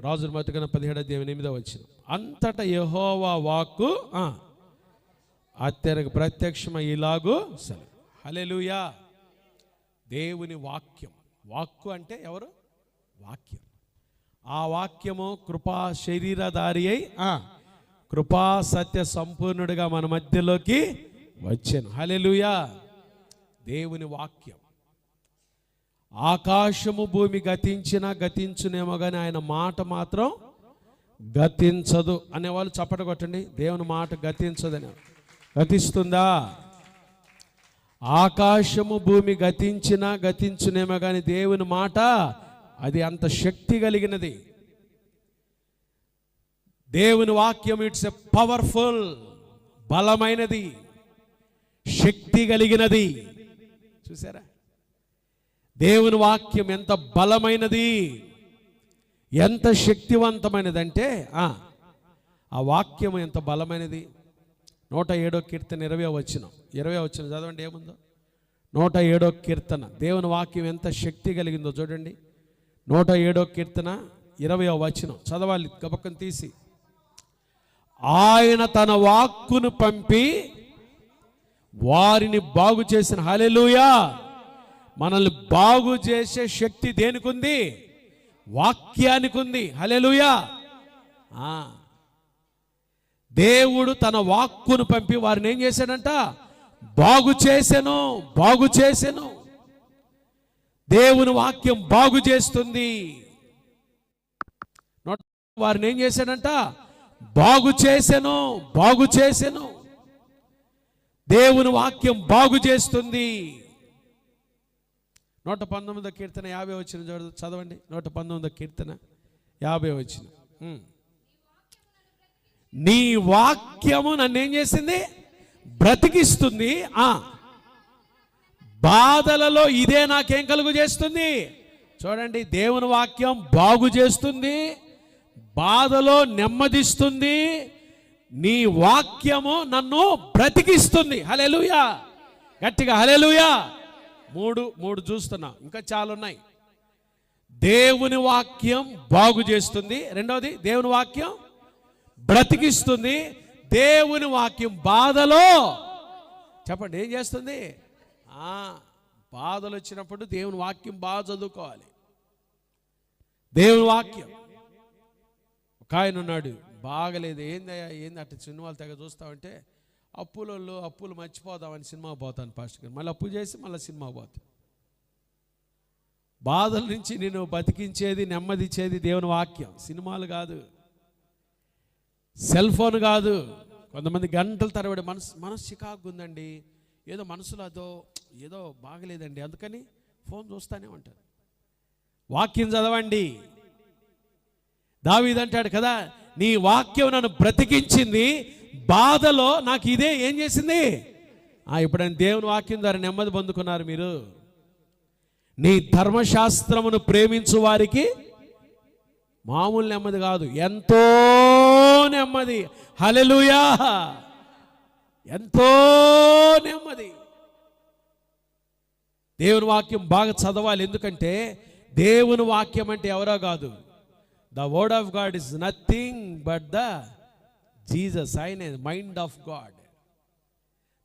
రాజుల మొదటిగా పదిహేడు అధ్యాయం ఎనిమిదో వచ్చిన. అంతటా యహోవా వాక్కు ఆ, అత్యరకు ప్రత్యక్షమై ఇలాగూ సరే హలెలుయా దేవుని వాక్యం. వాక్కు అంటే ఎవరు? వాక్యం. ఆ వాక్యము కృపా శరీరధారి అయి కృపా సత్య సంపూర్ణుడిగా మన మధ్యలోకి వచ్చాను. హలెలుయా దేవుని వాక్యం. ఆకాశము భూమి గతించినా గతించునేమో కానీ ఆయన మాట మాత్రం గతించదు అనేవాళ్ళు చప్పట కొట్టండి. దేవుని మాట గతించదని. గతిస్తుందా? ఆకాశము భూమి గతించినా గతించునేమో కానీ దేవుని మాట అది అంత శక్తి కలిగినది. దేవుని వాక్యం ఇట్స్ ఎ పవర్ఫుల్ బలమైనది శక్తి కలిగినది. చూసారా? దేవుని వాక్యం ఎంత బలమైనది ఎంత శక్తివంతమైనదంటే ఆ, ఆ వాక్యం ఎంత బలమైనది. నూట ఏడో కీర్తన ఇరవై వచ్చిన ఇరవై వచ్చిన చదవండి ఏముందో? నూట ఏడో కీర్తన. దేవుని వాక్యం ఎంత శక్తి కలిగిందో చూడండి. నూట ఏడో కీర్తన ఇరవై వచనం. చదవాలి గబక్కం తీసి. ఆయన తన వాక్కును పంపి వారిని బాగు చేసిన. హలెలుయా మనల్ని బాగు చేసే శక్తి దేనికి ఉంది వాక్యానికి ఉంది హలెలుయా ఆ. దేవుడు తన వాక్కును పంపి వారిని ఏం చేశాడంట? బాగు చేసెను బాగు చేసెను. దేవుని వాక్యం బాగు చేస్తుంది. వారిని ఏం చేశాడంట? బాగు చేసెను బాగు చేసెను. దేవుని వాక్యం బాగు చేస్తుంది. నూట పంతొమ్మిదో కీర్తన యాభై వచ్చిన చదవండి. నూట పంతొమ్మిదో కీర్తన యాభై వచ్చిన. నీ వాక్యము నన్ను ఏం చేసింది? బ్రతికిస్తుంది. ఆ. బాధలలో ఇదే నాకేం కలుగు చేస్తుంది? చూడండి దేవుని వాక్యం బాగు చేస్తుంది. బాధలో నెమ్మదిస్తుంది. నీ వాక్యము నన్ను బ్రతికిస్తుంది. హలెలుయా గట్టిగా హలెలుయా మూడు మూడు చూస్తున్నా. ఇంకా చాలా ఉన్నాయి దేవుని వాక్యం బాగు చేస్తుంది. రెండవది దేవుని వాక్యం బ్రతికిస్తుంది. దేవుని వాక్యం బాధలో. చెప్పండి ఏం చేస్తుంది? ఆ, బాధలు వచ్చినప్పుడు దేవుని వాక్యం బాగా చదువుకోవాలి. దేవుని వాక్యం. ఒక ఆయన ఉన్నాడు. బాగలేదు. ఏందయ్యా? ఏంది అట్ట సినిమాలు తెగ చూస్తామంటే అప్పులలో అప్పులు మర్చిపోదామని సినిమా పోతాను పాస్టర్ గారు. మళ్ళీ అప్పు చేసి మళ్ళీ సినిమా పోతాను. బాధల నుంచి నేను బతికించేది నెమ్మదిచ్చేది దేవుని వాక్యం. సినిమాలు కాదు. సెల్ ఫోన్ కాదు. కొంతమంది గంటల తరబడి మనసు మనసు చికాకు ఉందండి. ఏదో మనసులో అదో ఏదో బాగలేదండి. అందుకని ఫోన్ చూస్తానే ఉంటారు. వాక్యం చదవండి. దావీదంటాడు కదా నీ వాక్యం నన్ను బ్రతికించింది బాధలో నాకు ఇదే ఏం చేసింది? ఆ, ఇప్పుడైనా దేవుని వాక్యం ద్వారా నెమ్మది పొందుకున్నారు మీరు. నీ ధర్మశాస్త్రమును ప్రేమించు వారికి మామూలు నెమ్మది కాదు. ఎంతో నెమ్మది. హలెలుయా ఎంతో నెమ్మది. దేవుని వాక్యం బాగా చదవాలి. ఎందుకంటే దేవుని వాక్యం అంటే ఎవరో కాదు. The word of God is nothing but the Jesus ఆయన mind of God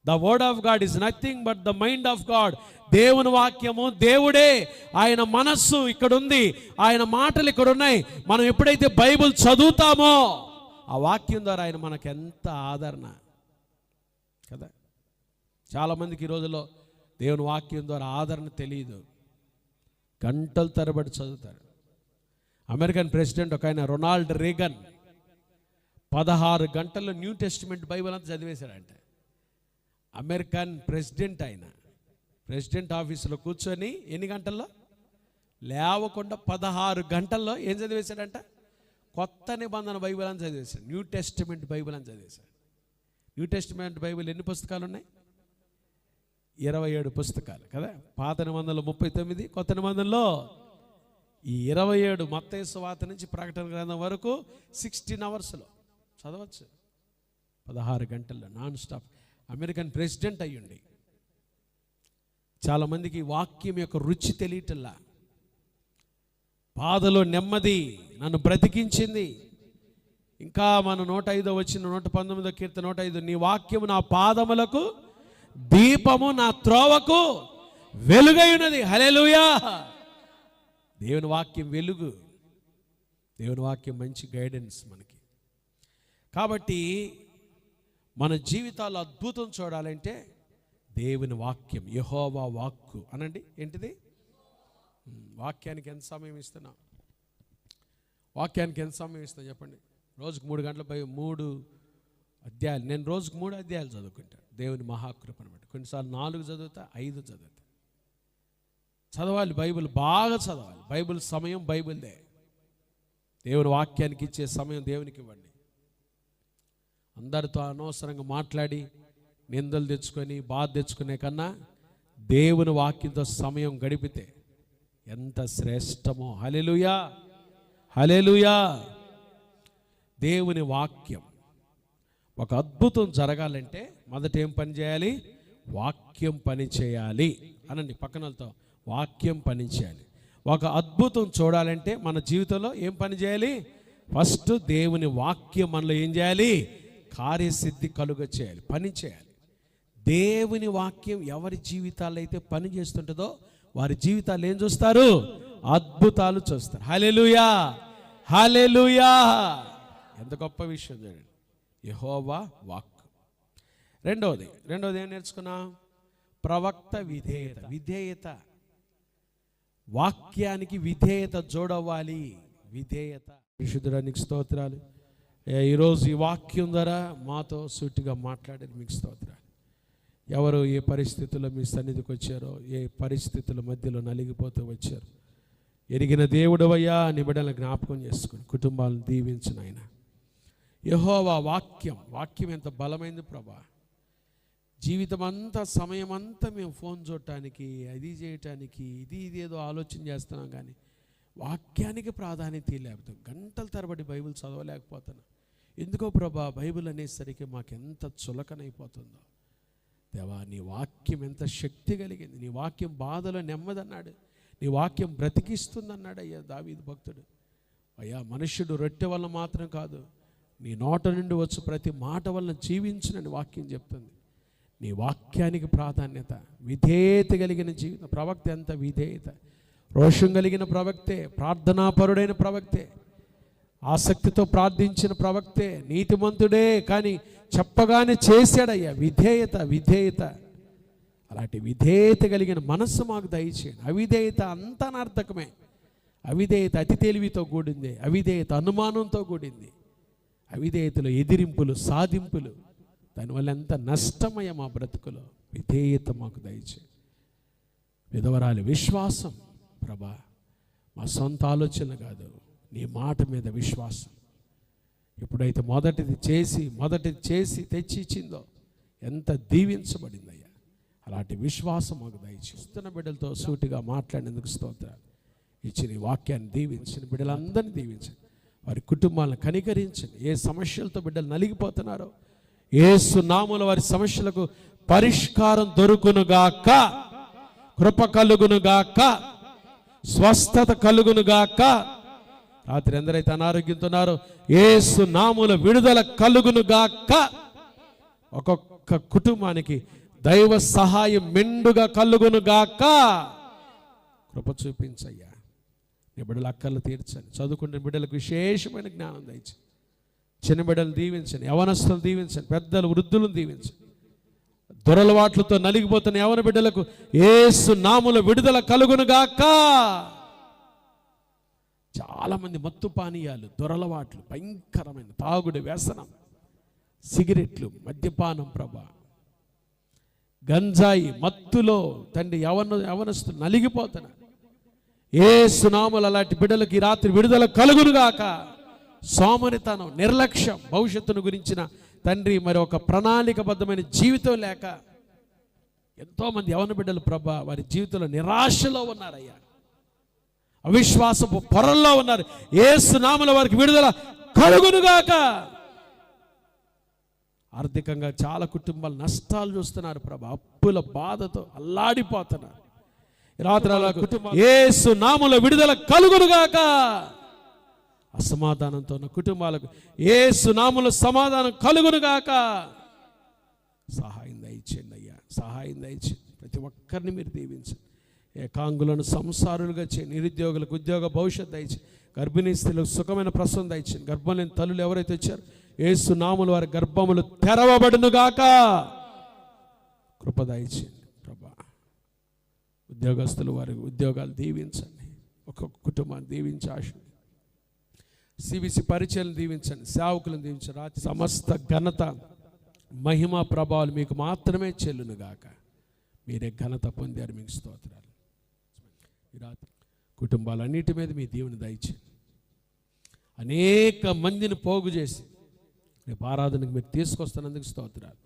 the word of God is nothing but the mind of God దేవుని వాక్యము దేవుడే. ఆయన మనస్సు ఇక్కడ ఉంది ఆయన మాటలు ఇక్కడ ఉన్నాయి మనం ఎప్పుడైతే బైబిల్ చదువుతామో ఆ వాక్యం ద్వారా ఆయన మనకు ఎంత ఆదరణ. కదా? చాలామందికి ఈ రోజుల్లో దేవుని వాక్యం ద్వారా ఆదరణ తెలియదు. గంటల తరబడి చదువుతారు. అమెరికన్ ప్రెసిడెంట్ ఒక ఆయన రొనాల్డ్ రీగన్. పదహారు గంటల్లో న్యూ టెస్టిమెంట్ బైబిల్ అంతా చదివేశాడంట. అమెరికన్ ప్రెసిడెంట్ ఆయన. ప్రెసిడెంట్ ఆఫీసులో కూర్చొని ఎన్ని గంటల్లో? లేవకుండా పదహారు గంటల్లో ఏం చదివేశాడంట? కొత్త నిబంధన బైబిల్ అని చదివేశాడు. న్యూ టెస్టిమెంట్ బైబిల్ అని చదివేశాడు. న్యూ టెస్టిమెంట్ బైబిల్ ఎన్ని పుస్తకాలు ఉన్నాయి? ఇరవై ఏడు పుస్తకాలు కదా? పాత నిబంధనలో ముప్పై తొమ్మిది కొత్త నిబంధనలో ఈ ఇరవై ఏడు మత్తయి వాత నుంచి ప్రకటన గ్రంథం వరకు సిక్స్టీన్ అవర్స్లో. చదవచ్చు. పదహారు గంటల్లో నాన్ స్టాప్. అమెరికన్ ప్రెసిడెంట్ అయ్యుండి. చాలామందికి వాక్యం యొక్క రుచి తెలియటల్లా బాధలో నెమ్మది నన్ను బ్రతికించింది. ఇంకా మన నూట ఐదో వచ్చిన నూట పంతొమ్మిదో కీర్తి నూట ఐదు నీ వాక్యము నా పాదములకు దీపము నా త్రోవకు వెలుగై ఉన్నది హలెలుయా దేవుని వాక్యం వెలుగు. దేవుని వాక్యం మంచి గైడెన్స్ మనకి. కాబట్టి మన జీవితాలు అద్భుతం చూడాలంటే దేవుని వాక్యం యహోవా వాక్కు అనండి. ఏంటిది? వాక్యానికి ఎంత సమయం ఇస్తున్నా? వాక్యానికి ఎంత సమయం ఇస్తున్నా చెప్పండి. రోజుకు మూడు గంటల పై మూడు అధ్యాయాలు. నేను రోజుకు మూడు అధ్యాయాలు చదువుకుంటాను దేవుని మహాకృపను బట్టి. కొన్నిసార్లు నాలుగు చదువుతా ఐదు చదువుతా. చదవాలి బైబిల్ బాగా చదవాలి. బైబిల్ సమయం బైబిల్దే. దేవుని వాక్యానికి ఇచ్చే సమయం దేవునికి ఇవ్వండి. అందరితో అనవసరంగా మాట్లాడి నిందలు తెచ్చుకొని బాధ తెచ్చుకునే కన్నా దేవుని వాక్యంతో సమయం గడిపితే ఎంత శ్రేష్టమో. హలెలుయా హలెలుయా దేవుని వాక్యం ఒక అద్భుతం జరగాలంటే మొదట ఏం పని చేయాలి? వాక్యం పని చేయాలి. అనండి పక్కనలతో వాక్యం పని చేయాలి. ఒక అద్భుతం చూడాలంటే మన జీవితంలో ఏం పని చేయాలి? ఫస్ట్ దేవుని వాక్యం మనలో ఏం చేయాలి? కార్యసిద్ధి కలుగ చేయాలి పని చేయాలి. దేవుని వాక్యం ఎవరి జీవితాల్లో అయితే పని చేస్తుంటుందో వారి జీవితాలు ఏం చూస్తారు? అద్భుతాలు చూస్తారు. హలెలుయా హలెలుయా ఎంత గొప్ప విషయం చూడండి. యహోవా వాక్ రెండవది రెండవది ఏం నేర్చుకున్నా? ప్రవక్త విధేయత. విధేయత. వాక్యానికి విధేయత జోడవ్వాలి. విధేయత. విశుద్ధుడానికి స్తోత్రాలు. ఈరోజు ఈ వాక్యం ద్వారా మాతో సూటిగా మాట్లాడారు మీకు స్తోత్రాలు. ఎవరు ఏ పరిస్థితుల్లో మీ సన్నిధికి వచ్చారో ఏ పరిస్థితుల మధ్యలో నలిగిపోతూ వచ్చారు ఎరిగిన దేవుడవయ్యా నిబిడల జ్ఞాపకం చేసుకుని కుటుంబాలను దీవించిన ఆయన యహోవా వాక్యం వాక్యం ఎంత బలమైంది ప్రభా. జీవితం అంతా సమయం అంతా మేము ఫోన్ చూడటానికి అది చేయటానికి ఇది ఇది ఏదో ఆలోచన చేస్తున్నాం కానీ వాక్యానికి ప్రాధాన్యత లేకపోతే గంటల తరబడి బైబిల్ చదవలేకపోతున్నాం. ఎందుకో ప్రభా బైబిల్ అనేసరికి మాకెంత చులకనైపోతుందో. దేవా నీ వాక్యం ఎంత శక్తి కలిగింది. నీ వాక్యం బాధలో నెమ్మదన్నాడు. నీ వాక్యం బ్రతికిస్తుందన్నాడు అయ్యా దావీదు భక్తుడు. అయ్యా మనుష్యుడు రొట్టె వల్ల మాత్రం కాదు నీ నోట నుండి వచ్చు ప్రతి మాట వల్ల జీవించునని వాక్యం చెప్తుంది. నీ వాక్యానికి ప్రాధాన్యత విధేయత కలిగిన జీవితం ప్రవక్త ఎంత విధేయత. రోషం కలిగిన ప్రవక్తే ప్రార్థనాపరుడైన ప్రవక్తే ఆసక్తితో ప్రార్థించిన ప్రవక్తే నీతిమంతుడే కానీ చెప్పగానే చేశాడయ్యా విధేయత విధేయత. అలాంటి విధేయత కలిగిన మనస్సు మాకు దయచేయండి. అవిధేయత అంత అనర్థకమే. అవిధేయత అతి తెలివితో కూడింది అవిధేయత అనుమానంతో కూడింది అవిధేయతలో ఎదిరింపులు సాధింపులు. దానివల్ల ఎంత నష్టమయ్య మా బ్రతుకులో? విధేయత మాకు దయచేయండి. విధవరాలి విశ్వాసం ప్రభా మా సొంత ఆలోచన కాదు. నీ మాట మీద విశ్వాసం. ఎప్పుడైతే మొదటిది చేసి మొదటిది చేసి తెచ్చి ఇచ్చిందో ఎంత దీవించబడిందయ్యా. అలాంటి విశ్వాసం మాకు దయచేస్తున్న బిడ్డలతో సూటిగా మాట్లాడేందుకు స్తోత్రాలు. ఇచ్చిన వాక్యాన్ని దీవించిన బిడ్డలందరినీ దీవించండి. వారి కుటుంబాలను కనికరించండి. ఏ సమస్యలతో బిడ్డలు నలిగిపోతున్నారో ఏసు నాముల వారి సమస్యలకు పరిష్కారం దొరుకునుగాక కృప కలుగునుగాక స్వస్థత కలుగునుగాక రాత్రి ఎందరైతే అనారోగ్యంతో ఉన్నారో. ఏసు నాముల విడుదల కలుగునుగాక ఒక్కొక్క కుటుంబానికి దైవ సహాయం మెండుగా కలుగునుగాక కృప చూపించయ్యా. నీ బిడ్డల అక్కర్లు తీర్చండి. చదువుకునే బిడ్డలకు విశేషమైన జ్ఞానం దయచండి చిన్న బిడ్డలు దీవించండి. యవనస్తులు దీవించండి. పెద్దలు వృద్ధులను దీవించండి. దురలవాట్లతో నలిగిపోతున్న యవన బిడ్డలకు ఏసు నాముల విడుదల కలుగునుగాక చాలామంది మత్తు పానీయాలు దొరలవాట్లు భయంకరమైన తాగుడు వ్యసనం సిగరెట్లు మద్యపానం ప్రభా. గంజాయి మత్తులో తండ్రి యవన యవనస్తు నలిగిపోతున్నారు. ఏ సునాములు అలాంటి బిడ్డలకు ఈ రాత్రి విడుదల కలుగునుగాక. సోమరితనం నిర్లక్ష్యం భవిష్యత్తును గురించిన తండ్రి మరి ఒక ప్రణాళికబద్ధమైన జీవితం లేక ఎంతోమంది యవన బిడ్డలు ప్రభా వారి జీవితంలో నిరాశలో ఉన్నారయ్యా. అవిశ్వాసపు పొరల్లో ఉన్నారు. ఏ సునాముల వారికి విడుదల కలుగునుగాక. ఆర్థికంగా చాలా కుటుంబాలు నష్టాలు చూస్తున్నారు ప్రభా. అప్పుల బాధతో అల్లాడిపోతున్నారు. ఈ రాత్రి అలా యేసు నామములో విడుదల కలుగునుగాక. అసమాధానంతో ఉన్న కుటుంబాలకు యేసు నామములో సమాధానం కలుగునుగాక. సహాయం దయచేయండి అయ్యా. సహాయం దయచేయండి. ప్రతి ఒక్కరిని మీరు దీవించండి. ఏకాంగులను సంసారులుగా చేయి నిరుద్యోగులకు ఉద్యోగ భవిష్యత్ దయచి గర్భిణీ స్త్రీలకు సుఖమైన ప్రసవం దయచేయండి గర్భం లేని తల్లులు ఎవరైతే వచ్చారో ఏసు నాములు వారి గర్భములు తెరవబడునుగాక. కృప దయచేయండి ప్రభా. ఉద్యోగస్తులు వారి ఉద్యోగాలు దీవించండి. ఒక్కొక్క కుటుంబాన్ని దీవించి ఆశ సిబిసి పరిచయం దీవించండి. సేవకులను దీవించండి. రాత్రి సమస్త ఘనత మహిమ ప్రభావాలు మీకు మాత్రమే చెల్లునుగాక. మీరే ఘనత పొందారు మీకు స్తోత్రాలు. ఈ రాత్రి. కుటుంబాలన్నిటి మీద మీ దేవుని దయచేయండి అనేక మందిని పోగు చేసి రేపు ఆరాధనకు మీరు తీసుకొస్తున్నందుకు స్తోత్రాలు.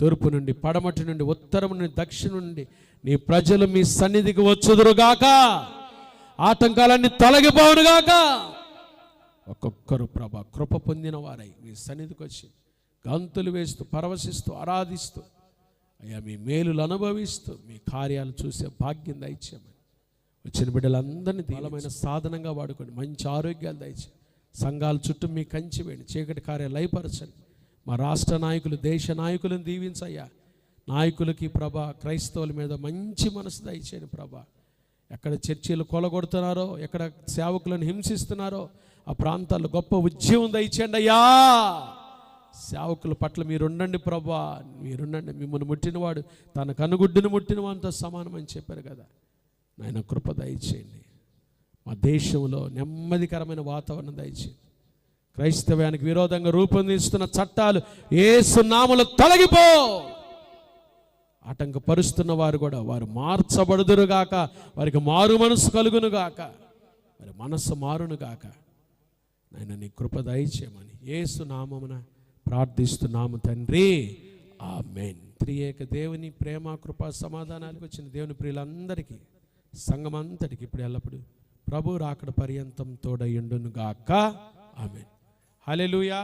తూర్పు నుండి పడమటి నుండి ఉత్తరం నుండి దక్షిణం నుండి నీ ప్రజలు మీ సన్నిధికి వచ్చుదురుగాక. ఆటంకాలన్నీ తొలగిపోవునుగాక. ఒక్కొక్కరు ప్రభ కృప పొందిన వారై మీ సన్నిధికి వచ్చి గంతులు వేస్తూ పరవశిస్తూ ఆరాధిస్తూ అయ్యా మీ మేలులు అనుభవిస్తూ మీ కార్యాలు చూసే భాగ్యం దయచేయమని. వచ్చిన బిడ్డలందరినీ బలమైన సాధనంగా వాడుకోండి. మంచి ఆరోగ్యాలు దయచేయండి. సంఘాల చుట్టూ మీ కంచి వేయండి. చీకటి కార్యాలు లయపరచండి. మా రాష్ట్ర నాయకులు దేశ నాయకులను దీవించయ్యా. నాయకులకి ప్రభ క్రైస్తవుల మీద మంచి మనసు దయచేయండి ప్రభా. ఎక్కడ చర్చీలు కొలగొడుతున్నారో ఎక్కడ సేవకులను హింసిస్తున్నారో ఆ ప్రాంతాల్లో గొప్ప ఉద్యమం దయచేయండి అయ్యా. సేవకుల పట్ల మీరుండండి ప్రభా. మీరుండండి. మిమ్మల్ని ముట్టినవాడు తన కనుగుడ్డును ముట్టిన వానితో సమానమని చెప్పారు కదా. నాయన కృప దయచేయండి. మా దేశంలో నెమ్మదికరమైన వాతావరణం దయచేయండి. క్రైస్తవ్యానికి విరోధంగా రూపొందిస్తున్న చట్టాలు ఏ సున్నాములు తొలగిపో. ఆటంకపరుస్తున్న వారు కూడా వారు మార్చబడుదురుగాక వారికి మారు మనసు కలుగునుగాక వారి మనస్సు మారునుగాక నాయన నీ కృప దయచేయమని ఏసు నామమున ప్రార్థిస్తున్నాము తండ్రి. ఆమెన్. త్రియేక దేవుని ప్రేమ కృప సమాధానాలకు వచ్చిన దేవుని ప్రియులందరికీ సంఘమంతటికి ఇప్పుడు ఎల్లప్పుడు ప్రభు రాకడ పర్యంతం తోడయుండును గాక ఆమె హలెలుయా